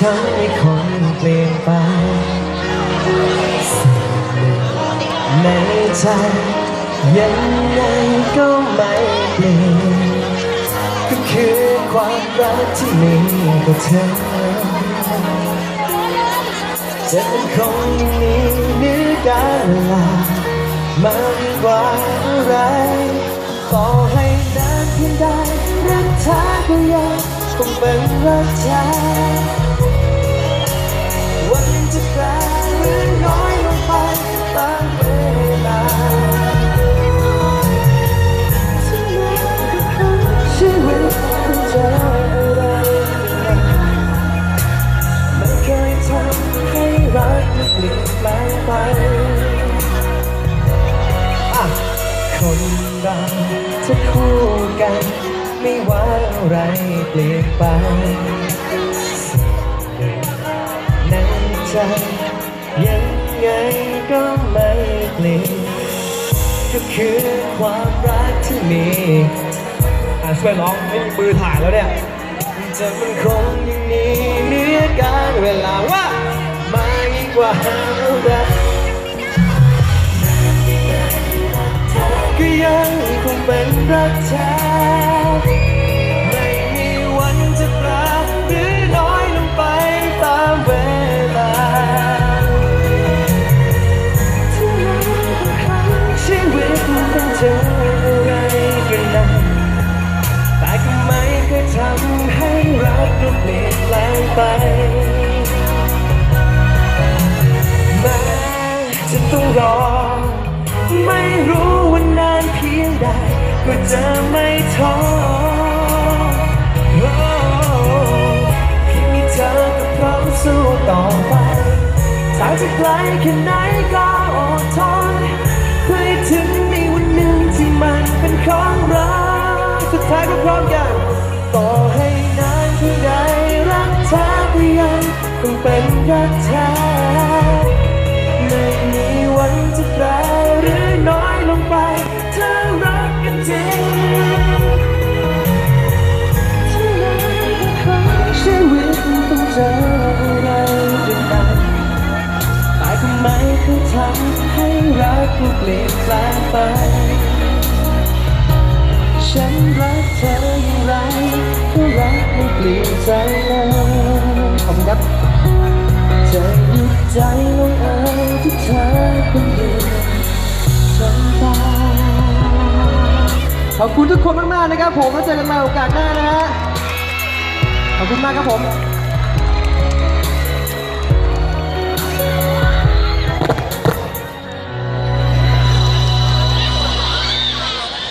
ทำให้คนเปลี่ยนไปในใจยังไงก็ไม่เปลี่ยนก็คือความรักที่มีกับเธอจะเป็นคงยังนี้เหนือการเวลามากกว่าอะไรต่อให้นานเพียงใดรักเธอก็ยัง คงเป็นรักเธอวันจะกลายหรือน้อยลงไปตามเวลาชีวิตของเธออะไรไม่เคยทำให้รักมันเปลี่ยนแปลงไปคนเราจะคู่กัน ไม่ว่าอะไรเปลี่ยนไปในใจยังไงก็ไม่เปลี่ยนก็คือความรักที่มีอะช่วยร้องไม่มีมือถ่ายแล้วเนี่ยจะมันคงย่างนี้เนือการเวลาว่ามายิ่งกว่าอะไรก็ยังคงเป็นรักแท้ ไม่มีวันจะปรับหรือน้อยลงไปตามเวลาทุกครั้งชีวิตมันต้องเจออะไรกันนั้นแต่ก็ไม่เคยทำให้รักเราเปลี่ยนแปลงไป ก็จะไม่ท้อเพียงมีเธอก็พร้อมสู้ต่อไปทางจะไกลแค่ไหนก็อดทนเพื่อให้ถึงในวันหนึ่งที่มันเป็นของเราสุดท้ายก็พร้อมกันต่อให้นานเพียงใดรักเธอก็ยังคงเป็นรักแท้ไม่มีวันจะแปร เจออะไรด้วยกันแต่ก็ไม่เคยทำให้รักมันเปลี่ยนแปลงไป ฉันรักเธออย่างไรก็รักไม่เปลี่ยนใจเลยขอบคุณครับจะหยุดใจลงเอยที่เธอคนเดียวจนตายขอบคุณทุกคนมากๆนะครับผมแล้วเจอกันใหม่โอกาสหน้านะฮะขอบคุณมากครับผม